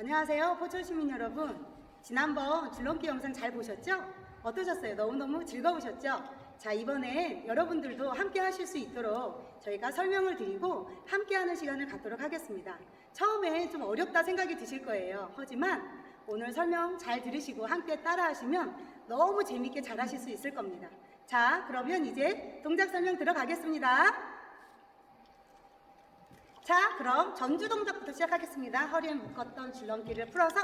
안녕하세요. 포천 시민 여러분. 지난번 줄넘기 영상 잘 보셨죠? 어떠셨어요? 너무너무 즐거우셨죠? 자, 이번에 여러분들도 함께 하실 수 있도록 저희가 설명을 드리고 함께 하는 시간을 갖도록 하겠습니다. 처음에 좀 어렵다 생각이 드실 거예요. 하지만 오늘 설명 잘 들으시고 함께 따라 하시면 너무 재밌게 잘 하실 수 있을 겁니다. 자, 그러면 이제 동작 설명 들어가겠습니다. 자, 그럼 전주 동작부터 시작하겠습니다. 허리에 묶었던 줄넘기를 풀어서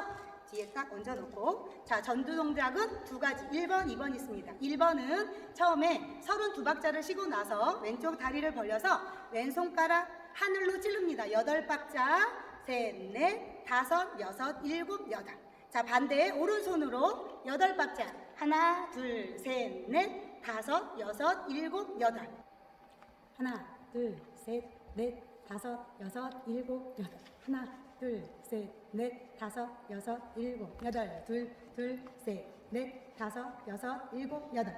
뒤에 딱 얹어놓고. 자, 전주 동작은 두 가지. 1번, 2번 있습니다. 1번은 처음에 32박자를 쉬고 나서 왼쪽 다리를 벌려서 왼손가락 하늘로 찌릅니다. 8박자. 셋, 넷, 다섯, 여섯, 일곱, 여덟. 자, 반대 오른손으로 8박자. 하나, 둘, 셋, 넷, 다섯, 여섯, 일곱, 여덟. 하나, 둘, 셋, 넷, 다섯, 여섯, 일곱, 여덟. 하나, 둘, 셋, 넷, 다섯, 여섯, 일곱, 여덟. 둘, 둘, 셋, 넷, 다섯, 여섯, 일곱, 여덟.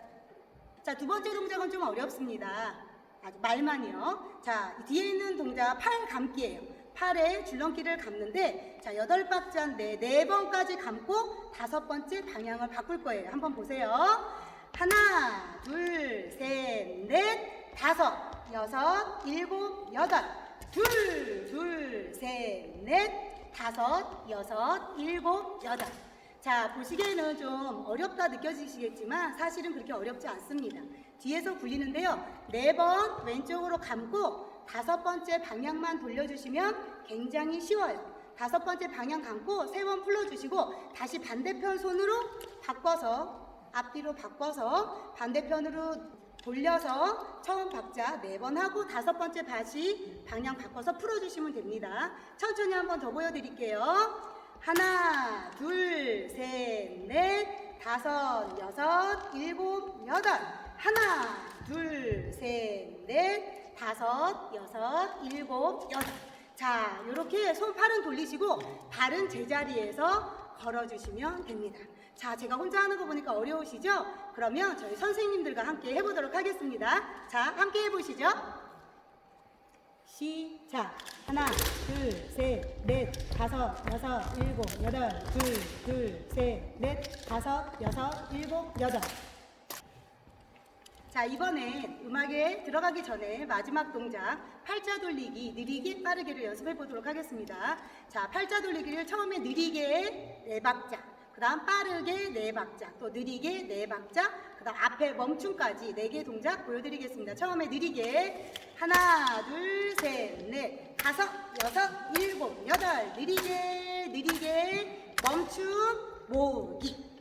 자, 두 번째 동작은 좀 어렵습니다. 아주 말만이요. 자, 뒤에 있는 동작 팔 감기예요. 팔에 줄넘기를 감는데, 자, 여덟 박자인데 네 번까지 감고 다섯 번째 방향을 바꿀 거예요. 한번 보세요. 하나, 둘, 셋, 넷, 다섯, 여섯, 일곱, 여덟. 둘, 둘, 셋, 넷, 다섯, 여섯, 일곱, 여덟. 자, 보시기에는 좀 어렵다 느껴지시겠지만 사실은 그렇게 어렵지 않습니다. 뒤에서 굴리는데요. 네 번 왼쪽으로 감고 다섯 번째 방향만 돌려주시면 굉장히 쉬워요. 다섯 번째 방향 감고 세 번 풀어주시고 다시 반대편 손으로 바꿔서 앞뒤로 바꿔서 반대편으로 돌려서 처음 박자 네 번 하고 다섯 번째 다시 방향 바꿔서 풀어주시면 됩니다. 천천히 한번 더 보여드릴게요. 하나, 둘, 셋, 넷, 다섯, 여섯, 일곱, 여덟. 하나, 둘, 셋, 넷, 다섯, 여섯, 일곱, 여덟. 자, 이렇게 손 팔은 돌리시고 발은 제자리에서 걸어주시면 됩니다. 자, 제가 혼자 하는 거 보니까 어려우시죠? 그러면 저희 선생님들과 함께 해보도록 하겠습니다. 자, 함께 해보시죠. 시작. 하나, 둘, 셋, 넷, 다섯, 여섯, 일곱, 여덟. 둘, 둘, 셋, 넷, 다섯, 여섯, 일곱, 여덟. 자, 이번에 음악에 들어가기 전에 마지막 동작 팔자 돌리기 느리게 빠르게를 연습해 보도록 하겠습니다. 자, 팔자 돌리기를 처음에 느리게 네 박자, 그 다음 빠르게 네 박자, 또 느리게 네 박자, 그 다음 앞에 멈춤까지 네 개 동작 보여드리겠습니다. 처음에 느리게 하나, 둘, 셋, 넷, 다섯, 여섯, 일곱, 여덟, 느리게 느리게 멈춤 모으기.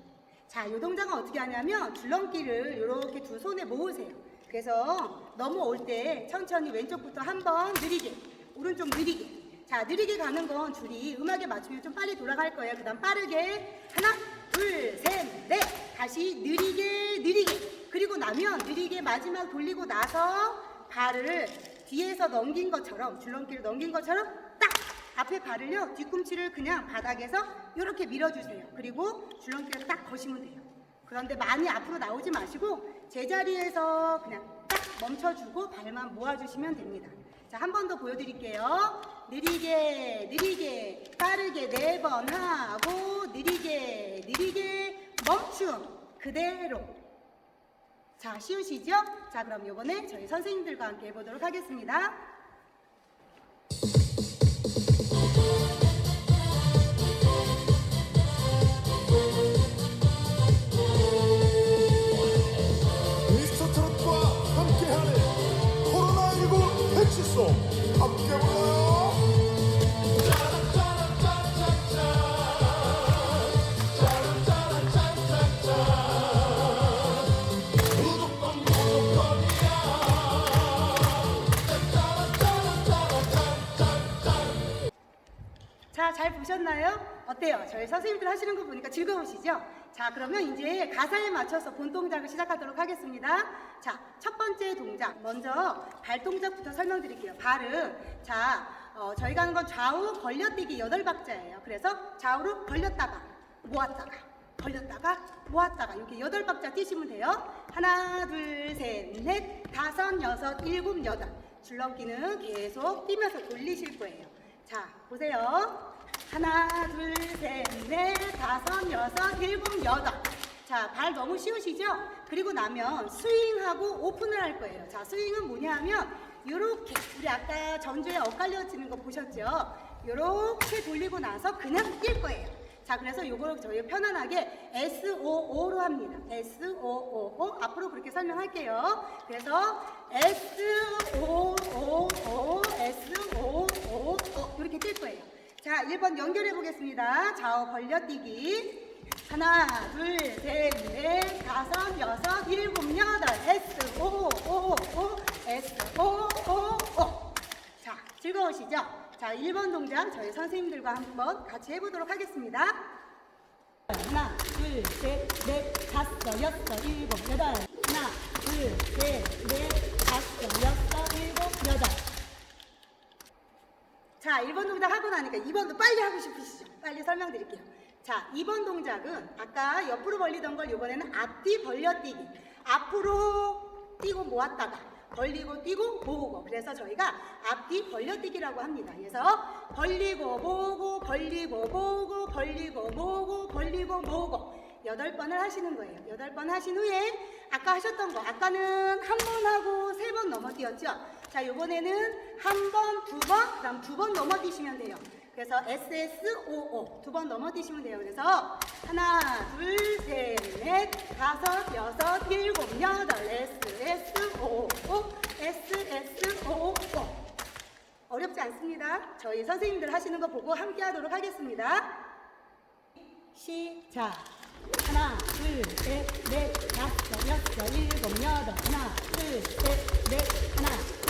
자, 이 동작은 어떻게 하냐면 줄넘기를 이렇게 두 손에 모으세요. 그래서 넘어올 때 천천히 왼쪽부터 한 번 느리게, 오른쪽 느리게. 자, 느리게 가는 건 줄이 음악에 맞추면 좀 빨리 돌아갈 거예요. 그 다음 빠르게 하나, 둘, 셋, 넷. 다시 느리게, 느리게. 그리고 나면 느리게 마지막 돌리고 나서 발을 뒤에서 넘긴 것처럼, 줄넘기를 넘긴 것처럼 딱 앞에 발을요 뒤꿈치를 그냥 바닥에서 이렇게 밀어주세요. 그리고 줄넘기를 딱 거시면 돼요. 그런데 많이 앞으로 나오지 마시고 제자리에서 그냥 딱 멈춰주고 발만 모아주시면 됩니다. 자, 한 번 더 보여드릴게요. 느리게, 느리게, 빠르게 네 번 하고, 느리게, 느리게, 멈춤. 그대로. 자, 쉬우시죠? 자, 그럼 이번에 저희 선생님들과 함께 해보도록 하겠습니다. 자, 잘 보셨나요? 어때요? 저희 선생님들 하시는 거 보니까 즐거우시죠? 자, 그러면 이제 가사에 맞춰서 본 동작을 시작하도록 하겠습니다. 자, 첫 번째 동작. 먼저 발 동작부터 설명드릴게요. 발은, 자, 어, 저희가 하는 건 좌우 걸려뛰기 여덟 박자예요. 그래서 좌우로 걸렸다가, 모았다가, 걸렸다가, 모았다가, 이렇게 여덟 박자 뛰시면 돼요. 하나, 둘, 셋, 넷, 다섯, 여섯, 일곱, 여덟. 줄넘기는 계속 뛰면서 돌리실 거예요. 자, 보세요. 하나, 둘, 셋, 넷, 다섯, 여섯, 일곱, 여덟. 자, 발 너무 쉬우시죠? 그리고 나면 스윙하고 오픈을 할 거예요. 자, 스윙은 뭐냐 하면 요렇게 우리 아까 전주에 엇갈려지는 거 보셨죠? 요렇게 돌리고 나서 그냥 뛸 거예요. 자, 그래서 요거를 저희 편안하게 SOO로 합니다. SOOO 앞으로 그렇게 설명할게요. 그래서 SOOO SOOO 이렇게 뛸 거예요. 자, 1번 연결해 보겠습니다. 좌우 벌려뛰기. 하나, 둘, 셋, 넷, 다섯, 여섯, 일곱, 여덟. S, O, O, O, S, O, O, O. 자, 즐거우시죠? 자, 1번 동작 저희 선생님들과 한번 같이 해보도록 하겠습니다. 하나, 둘, 셋, 넷, 다섯, 여섯, 일곱, 여덟. 하나, 둘, 셋, 넷, 다섯, 여섯, 일곱, 여덟. 자, 1번 동작 하고 나니까 2번도 빨리 하고 싶으시죠? 빨리 설명드릴게요. 자, 2번 동작은 아까 옆으로 벌리던 걸 이번에는 앞뒤 벌려뛰기. 앞으로 뛰고 모았다가 벌리고 뛰고 모으고. 그래서 저희가 앞뒤 벌려뛰기라고 합니다. 그래서 벌리고 모으고 벌리고 모으고 벌리고 모으고 벌리고 모으고. 여덟 번을 하시는 거예요. 여덟 번 하신 후에 아까 하셨던 거 아까는 한 번 하고 세 번 넘어뛰었죠. 자 이번에는 한 번, 두 번, 그 다음 두 번 넘어뛰시면 돼요. 그래서 SSOO 두 번 넘어뛰시면 돼요. 그래서 하나, 둘, 셋, 넷, 다섯, 여섯, 일곱, 여덟, SSOO, SSOO. 어렵지 않습니다. 저희 선생님들 하시는 거 보고 함께 하도록 하겠습니다. 시작. 하나, 둘, 셋, 넷, 다섯, 여섯, 일곱, 여덟. 하나, 둘, 셋, 넷, 하나,